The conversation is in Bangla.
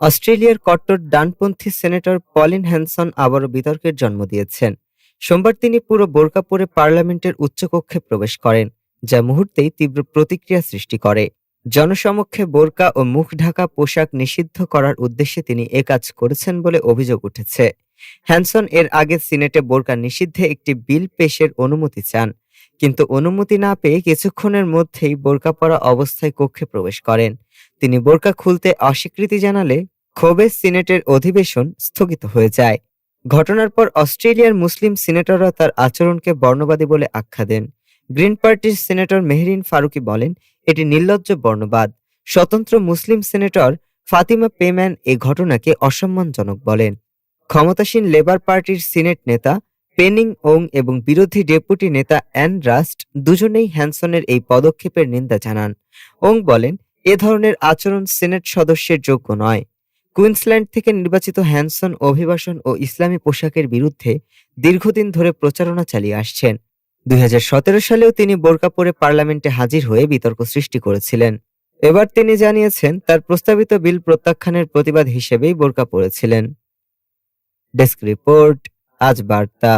অস্ট্রেলিয়ার কট্টর ডানপন্থী সেনেটর পলিন হ্যানসন আবারও বিতর্কের জন্ম দিয়েছেন। সোমবার তিনি পুরো বোরকা পরে পার্লামেন্টের উচ্চকক্ষে প্রবেশ করেন, যা মুহূর্তেই তীব্র প্রতিক্রিয়া সৃষ্টি করে। জনসমক্ষে বোরকা ও মুখ ঢাকা পোশাক নিষিদ্ধ করার উদ্দেশ্যে তিনি এ কাজ করেছেন বলে অভিযোগ উঠেছে। হ্যানসন এর আগে সিনেটে বোরকা নিষিদ্ধে একটি বিল পেশের অনুমতি চান। কিন্তু অনুমতি না পেয়ে কিছুক্ষণের মধ্যেই বোরকা পরা অবস্থায় কক্ষে প্রবেশ করেন। তিনি বোরকা খুলতে অস্বীকৃতি জানালে ক্ষোভে সিনেটের অধিবেশন স্থগিত হয়ে যায়। ঘটনার পর অস্ট্রেলিয়ার মুসলিম সিনেটররা তার আচরণকে বর্ণবাদী বলে আখ্যা দেন। গ্রিন পার্টির সিনেটর মেহরিন ফারুকি বলেন, এটি নির্লজ্জ বর্ণবাদ। স্বতন্ত্র মুসলিম সিনেটর ফাতিমা পেম্যান এ ঘটনাকে অসম্মানজনক বলেন। ক্ষমতাসীন লেবার পার্টির সিনেট নেতা পেনিং, ওং এবং বিরোধী ডেপুটি নেতা অ্যান রাস্ট দুজনেই হ্যানসনের এই পদক্ষেপের নিন্দা জানান। ওং বলেন, এ ধরনের আচরণ সিনেট সদস্যের যোগ্য নয়। কুইন্সল্যান্ড থেকে নির্বাচিত হ্যানসন অভিবাসন ও ইসলামী পোশাকের বিরুদ্ধে দীর্ঘদিন ধরে প্রচারণা চালিয়ে আসছেন। দুই হাজার সতেরো সালেও তিনি বোরকা পরে পার্লামেন্টে হাজির হয়ে বিতর্ক সৃষ্টি করেছিলেন। এবার তিনি জানিয়েছেন, তার প্রস্তাবিত বিল প্রত্যাখ্যানের প্রতিবাদ হিসেবেই বোরকা পরেছিলেন। ডেস্ক রিপোর্ট আজ বার্তা